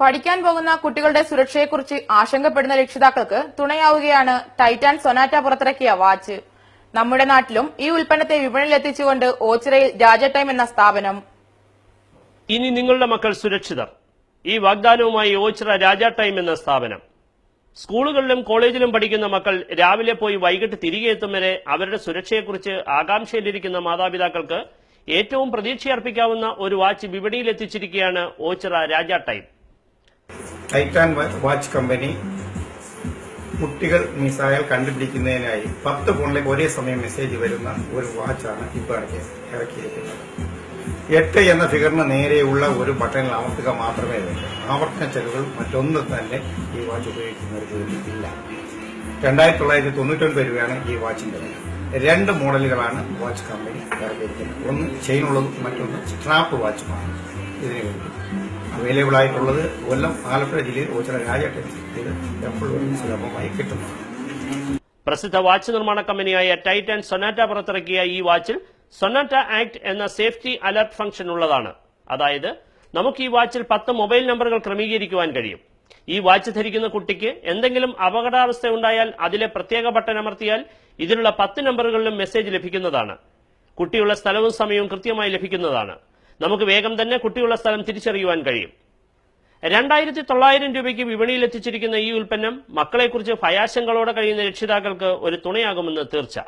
പഠിക്കാൻ പോകുന്ന കുട്ടികളുടെ സുരക്ഷയെക്കുറിച്ച് ആശങ്കപ്പെടുന്ന രക്ഷിതാക്കൾക്ക് തുണയാവുകയാണ് ടൈറ്റാൻ സൊനാറ്റ പുറത്തിറക്കിയ വാച്ച്. നമ്മുടെ നാട്ടിലും ഈ ഉൽപ്പന്നത്തെ വിപണിയിലെത്തിച്ചുകൊണ്ട് ഓച്ചിറയിൽ രാജ ടൈം എന്ന സ്ഥാപനം. ഇനി നിങ്ങളുടെ മക്കൾ സുരക്ഷിതർ. ഈ വാഗ്ദാനവുമായി ഓച്ചിറ രാജ ടൈം എന്ന സ്ഥാപനം. സ്കൂളുകളിലും കോളേജിലും പഠിക്കുന്ന മക്കൾ രാവിലെ പോയി വൈകിട്ട് തിരികെ എത്തും വരെ അവരുടെ സുരക്ഷയെക്കുറിച്ച് ആകാംക്ഷയിലിരിക്കുന്ന മാതാപിതാക്കൾക്ക് ഏറ്റവും പ്രതീക്ഷയർപ്പിക്കാവുന്ന ഒരു വാച്ച് വിപണിയിൽ എത്തിച്ചിരിക്കുകയാണ് Ochira Raja time. Titan watch company കുട്ടികൾ മിസൈൽ കണ്ടുപിടിക്കുന്നതിനായി പത്ത് ഫോണിലേക്ക് ഒരേ സമയം മെസ്സേജ് വരുന്ന ഒരു വാച്ചാണ് ഇപ്പോൾ ഇറക്കി ഇറക്കിയിരിക്കുന്നത്. എട്ട് എന്ന ഫിഗറിന് നേരെയുള്ള ഒരു ബട്ടണിൽ അമർത്തുക മാത്രമേ വേണ്ടൂ ആവർത്തന ചെലവുകൾ മറ്റൊന്നും തന്നെ ഈ വാച്ച് ഉപയോഗിക്കുന്നവർക്ക് ഇല്ല. രണ്ടായിരത്തി തൊള്ളായിരത്തി തൊണ്ണൂറ്റൊൻപത് രൂപയാണ് ഈ വാച്ചിന്റെ വില. രണ്ട് മോഡലുകളാണ് വാച്ച് കമ്പനി ഇറക്കിയിരിക്കുന്നത്. ഒന്ന് ചെയിനുള്ളതും മറ്റൊന്ന് സ്ട്രാപ്പ് വാച്ചുമാണ്. ഇതിനു വേണ്ടി. അവൈലബിൾ ആയിട്ടുള്ളത് കൊല്ലം ആലപ്പുഴ ജില്ലയിൽ ഓച്ചിറ രാജ ടെക്സ്റ്റൈൽ എപ്പോഴും സുലഭമായി കിട്ടുന്നതാണ് പ്രസിദ്ധ വാച്ച് നിർമ്മാണ കമ്പനിയായ ടൈറ്റൻ സൊനാറ്റ പുറത്തിറക്കിയ ഈ വാച്ചിൽ സൊനാറ്റ ആക്ട് എന്ന സേഫ്റ്റി അലർട്ട് ഫംഗ്ഷൻ ഉള്ളതാണ്. അതായത് നമുക്ക് ഈ വാച്ചിൽ പത്ത് മൊബൈൽ നമ്പറുകൾ ക്രമീകരിക്കുവാൻ കഴിയും. ഈ വാച്ച് ധരിക്കുന്ന കുട്ടിക്ക് എന്തെങ്കിലും അപകടാവസ്ഥ ഉണ്ടായാൽ അതിലെ പ്രത്യേക ബട്ടൺ അമർത്തിയാൽ ഇതിലുള്ള പത്ത് നമ്പറുകളിലും മെസ്സേജ് ലഭിക്കുന്നതാണ്. കുട്ടിയുള്ള സ്ഥലവും സമയവും കൃത്യമായി ലഭിക്കുന്നതാണ്. നമുക്ക് വേഗം തന്നെ കുട്ടിയുള്ള സ്ഥലം തിരിച്ചറിയുവാൻ കഴിയും. രണ്ടായിരത്തി തൊള്ളായിരം രൂപയ്ക്ക് വിപണിയിൽ എത്തിച്ചിരിക്കുന്ന ഈ ഉൽപ്പന്നം മക്കളെക്കുറിച്ച് ഭയാശങ്കകളോടെ കഴിയുന്ന രക്ഷിതാക്കൾക്ക് ഒരു തുണയാകുമെന്ന് തീർച്ച.